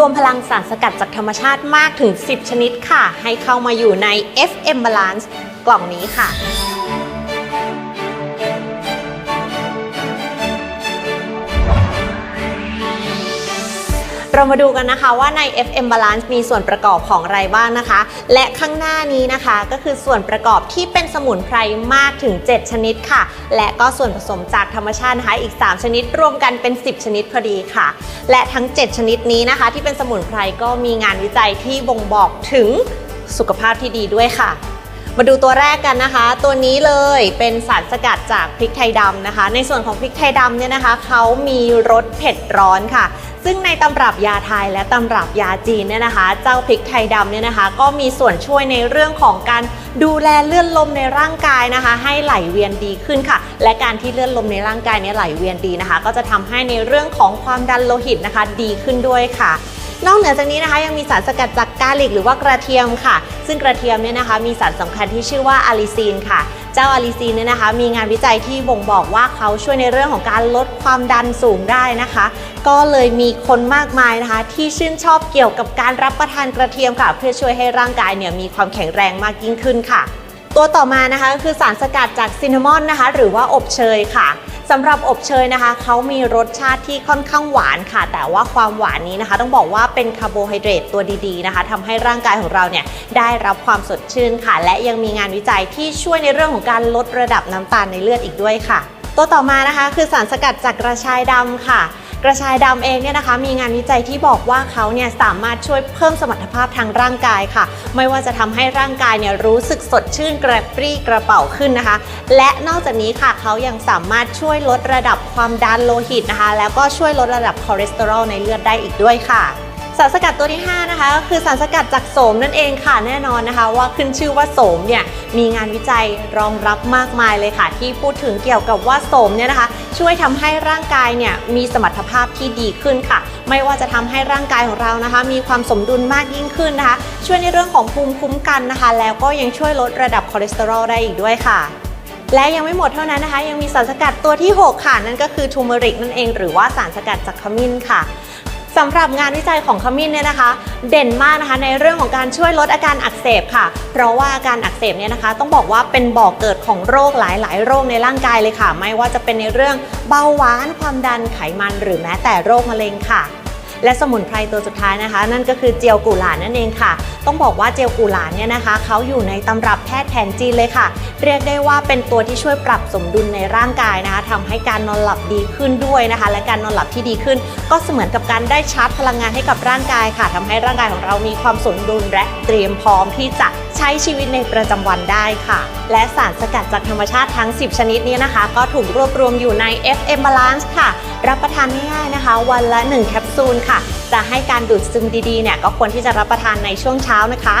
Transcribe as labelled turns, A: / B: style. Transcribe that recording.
A: รวมพลังสารสกัดจากธรรมชาติมากถึง 10 ชนิดค่ะ ให้เข้ามาอยู่ใน FM Balance กล่องนี้ค่ะ เรามาดูกันนะคะว่าใน FM Balance มีส่วนประกอบของอะไรบ้างนะคะ และข้างหน้านี้นะคะก็คือส่วนประกอบที่เป็นสมุนไพรมากถึง 7 ชนิดค่ะ และก็ส่วนผสมจากธรรมชาตินะคะอีก 3 ชนิดรวมกันเป็น 10 ชนิดพอดีค่ะ และทั้ง 7 ชนิดนี้นะคะ ที่เป็นสมุนไพรก็มีงานวิจัยที่บ่งบอกถึงสุขภาพที่ดีด้วยค่ะ มาดูตัวแรกกันนะคะ ตัวนี้เลยเป็นสารสกัดจากพริกไทยดำนะคะ ในส่วนของพริกไทยดำเนี่ยนะคะเขามีรสเผ็ดร้อนค่ะ ซึ่งในตำรับยาไทยและตำรับยาจีนเนี่ยนะคะ เจ้าพริกไทยดำเนี่ยนะคะ ก็มีส่วนช่วยในเรื่องของการดูแลเลือดลมในร่างกายนะคะ ให้ไหลเวียนดีขึ้นค่ะ และการที่เลือดลมในร่างกายเนี่ยไหลเวียนดีนะคะ ก็จะทำให้ในเรื่องของความดันโลหิตนะคะ ดีขึ้นด้วยค่ะ นอกเหนือจากนี้นะคะยังมีสารสกัดจากกาลิกหรือว่ากระเทียมค่ะ ซึ่งกระเทียมเนี่ยนะคะมีสารสำคัญที่ชื่อว่าอาลิซีนค่ะ เจ้าอาลิซีนเนี่ยนะคะ มีงานวิจัยที่บ่งบอกว่าเขาช่วยในเรื่องของการลดความดันสูงได้นะคะ ก็เลยมีคนมากมายนะคะ ที่ชื่นชอบเกี่ยวกับการรับประทานกระเทียมค่ะ เพื่อช่วยให้ร่างกายเนี่ยมีความแข็งแรงมากยิ่งขึ้นค่ะ ตัวต่อมานะคะก็คือสารสกัดจากซินนามอนนะคะ หรือว่าอบเชยค่ะ สำหรับอบเชยนะคะเขามีรสชาติที่ค่อนข้างหวานค่ะ แต่ว่าความหวานนี้นะคะ ต้องบอกว่าเป็นคาร์โบไฮเดรตตัวดีๆนะคะทำให้ร่างกายของเราเนี่ยได้รับความสดชื่นค่ะ และยังมีงานวิจัยที่ช่วยในเรื่องของการลดระดับน้ำตาลในเลือดอีกด้วยค่ะ ตัวต่อมานะคะคือสารสกัดจากกระชายดำค่ะ กระชายดำเองเนี่ยนะคะมีงานวิจัยที่บอกว่าเขาเนี่ยสามารถช่วยเพิ่มสมรรถภาพทางร่างกายค่ะ ไม่ว่าจะทำให้ร่างกายเนี่ยรู้สึกสดชื่นกระปรี้กระเป๋าขึ้นนะคะ และนอกจากนี้ค่ะเขายังสามารถช่วยลดระดับความดันโลหิตนะคะ แล้วก็ช่วยลดระดับคอเลสเตอรอลในเลือดได้อีกด้วยค่ะ สารสกัดตัวที่ 5 นะคะก็คือสารสกัดจากโสมนั่นเองค่ะแน่นอนนะคะ ว่าขึ้นชื่อว่าโสมเนี่ยมีงานวิจัยรองรับมากมายเลยค่ะ ที่พูดถึงเกี่ยวกับว่าโสมเนี่ยนะคะ ช่วยทำให้ร่างกายเนี่ยมีสมรรถภาพที่ดีขึ้นค่ะ ไม่ว่าจะทำให้ร่างกายของเรานะคะ มีความสมดุลมากยิ่งขึ้นนะคะ ช่วยในเรื่องของภูมิคุ้มกันนะคะ แล้วก็ยังช่วยลดระดับคอเลสเตอรอลได้อีกด้วยค่ะและยังไม่หมดเท่านั้นนะคะ ยังมีสารสกัดตัวที่ 6 ค่ะ นั่นก็คือทูเมริกนั่นเอง หรือว่าสารสกัดจากขมิ้นค่ะ สำหรับงานวิจัยของขมิ้นเนี่ยนะคะ เด่นมากนะคะในเรื่องของการช่วยลดอาการอักเสบค่ะ เพราะว่าอาการอักเสบเนี่ยนะคะ ต้องบอกว่าเป็นบ่อกเกิดของโรคหลาย ๆ โรคในร่างกายเลยค่ะ ไม่ว่าจะเป็นในเรื่องเบาหวานความดันไขมันหรือแม้แต่โรคมะเร็งค่ะ และสมุนไพรตัวสุดท้ายนะคะ นั่นก็คือเจียวกุหลาบนั่นเองค่ะ ต้องบอกว่าเจียวกุหลาบเนี่ยนะคะเขาอยู่ในตำรับแพทย์แผนจีนเลยค่ะ เรียกได้ว่าเป็นตัวที่ช่วยปรับสมดุลในร่างกายนะคะทำให้การนอนหลับดีขึ้นด้วยนะคะ และการนอนหลับที่ดีขึ้น ก็เสมือนกับการได้ชาร์จพลังงานให้กับร่างกายค่ะทำให้ร่างกายของเรามีความสมดุลและเตรียมพร้อมที่จะใช้ชีวิตในประจำวันได้ค่ะ และสารสกัดจากธรรมชาติทั้ง 10 ชนิดนี้นะคะ ก็ถูกรวบรวมอยู่ใน FM Balance ค่ะ รับประทานง่ายๆนะคะ วันละ 1 แคปซูลค่ะ จะให้การดูดซึมดีๆเนี่ยก็ควรที่จะรับประทานในช่วงเช้านะคะ